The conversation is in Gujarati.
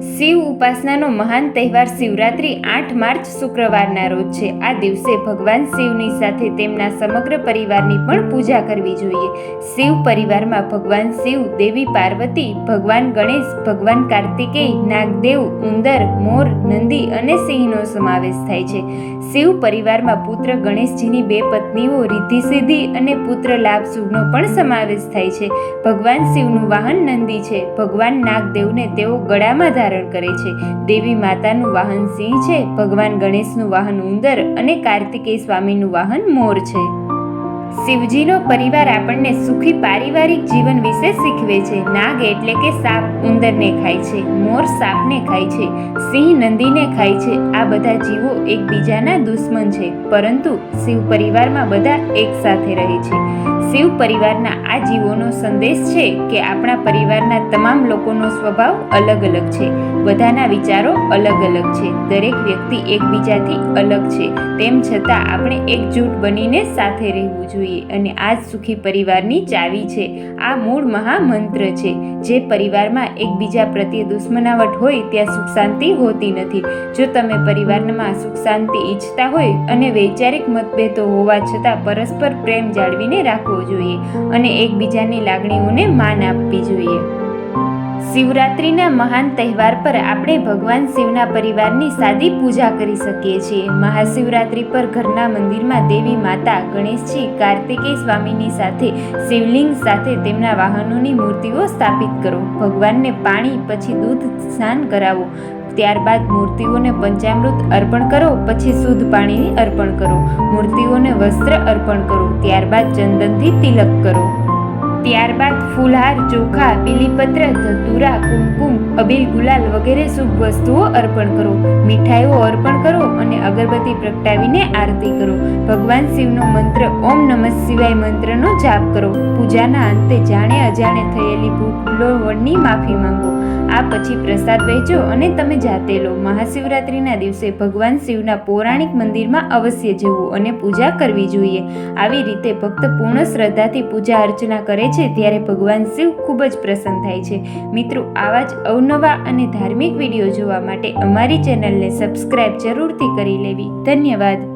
શિવ ઉપાસનાનો મહાન તહેવાર શિવરાત્રિ આઠ માર્ચ શુક્રવારના રોજ છે. આ દિવસે ભગવાન શિવની સાથે તેમના સમગ્ર પરિવારની પણ પૂજા કરવી જોઈએ. શિવ પરિવારમાં ભગવાન શિવ, દેવી પાર્વતી, ભગવાન ગણેશ, ભગવાન કાર્તિકેય, નાગદેવ, ઉંદર, મોર, નંદી અને સિંહનો સમાવેશ થાય છે. શિવ પરિવારમાં પુત્ર ગણેશજીની બે પત્નીઓ રિદ્ધિ સિદ્ધિ અને પુત્ર લાભ શુભનો પણ સમાવેશ થાય છે. ભગવાન શિવનું વાહન નંદી છે. ભગવાન નાગદેવને તેઓ ગળામાં ધારણ કરે છે. દેવી માતાનું વાહન સિંહ છે. ભગવાન ગણેશનું વાહન ઉંદર અને કાર્તિકેય સ્વામીનું વાહન મોર છે. શિવજીનો પરિવાર આપણને સુખી પારિવારિક જીવન વિશે શીખવે છે. નાગ એટલે કે સાપ ઉંદરને ખાય છે, મોર સાપને ખાય છે, સિંહ નંદીને ખાય છે. આ બધા જીવો એકબીજાના દુશ્મન છે, પરંતુ શિવ પરિવારમાં બધા એકસાથે રહે છે. શિવ પરિવારના આ જીવોનો સંદેશ છે કે આપણા પરિવારના તમામ લોકોનો સ્વભાવ અલગ અલગ છે. બધાના વિચારો અલગ અલગ છે. દરેક વ્યક્તિ એકબીજાથી અલગ છે. તેમ છતાં આપણે એકજૂટ બનીને સાથે રહેવું જોઈએ અને આ જ સુખી પરિવારની ચાવી છે. આ મૂળ મહામંત્ર છે. જે પરિવારમાં એકબીજા પ્રત્યે દુશ્મનાવટ હોય ત્યાં સુખ શાંતિ હોતી નથી. જો તમે પરિવારમાં સુખ શાંતિ ઈચ્છતા હોય અને વૈચારિક મતભેદો હોવા છતાં પરસ્પર પ્રેમ જાળવીને રાખવો જોઈએ અને એકબીજાની લાગણીઓને માન આપવી જોઈએ. શિવરાત્રિના મહાન તહેવાર પર આપણે ભગવાન શિવના પરિવારની સાદી પૂજા કરી શકીએ છીએ. મહાશિવરાત્રિ પર ઘરના મંદિરમાં દેવી માતા, ગણેશજી, કાર્તિકેય સ્વામીની સાથે, શિવલિંગ સાથે તેમના વાહનોની મૂર્તિઓ સ્થાપિત કરો. ભગવાનને પાણી, પછી દૂધ સ્નાન કરાવો. ત્યારબાદ મૂર્તિઓને પંચામૃત અર્પણ કરો, પછી શુદ્ધ પાણી અર્પણ કરો. મૂર્તિઓને વસ્ત્ર અર્પણ કરો. ત્યારબાદ ચંદનથી તિલક કરો. ત્યારબાદ ફૂલહાર, ચોખા, બીલીપત્ર, ધતુરા, કુમકુમ, અબીલ ગુલાલ વગેરે શુભ વસ્તુઓ અર્પણ કરો. મીઠાઈઓ અર્પણ કરો અને અગરબત્તી પ્રગટાવીને આરતી કરો. ભગવાન શિવનો મંત્ર, ઓમ નમઃ શિવાય મંત્રનો જાપ કરો. પૂજાના અંતે જાણે અજાણે થયેલી ભૂલોની માફી માંગો. આ પછી પ્રસાદ વહેંચો અને તમે જાતે લો. મહાશિવરાત્રિના દિવસે ભગવાન શિવના પૌરાણિક મંદિરમાં અવશ્ય જવું અને પૂજા કરવી જોઈએ. આવી રીતે ભક્ત પૂર્ણ શ્રદ્ધાથી પૂજા અર્ચના કરે છે ત્યારે ભગવાન શિવ ખૂબ જ પ્રસન્ન થાય છે. મિત્રો, આવા જ અવનવા અને ધાર્મિક વીડિયો જોવા માટે અમારી ચેનલને સબસ્ક્રાઈબ જરૂરથી કરી લેવી. ધન્યવાદ.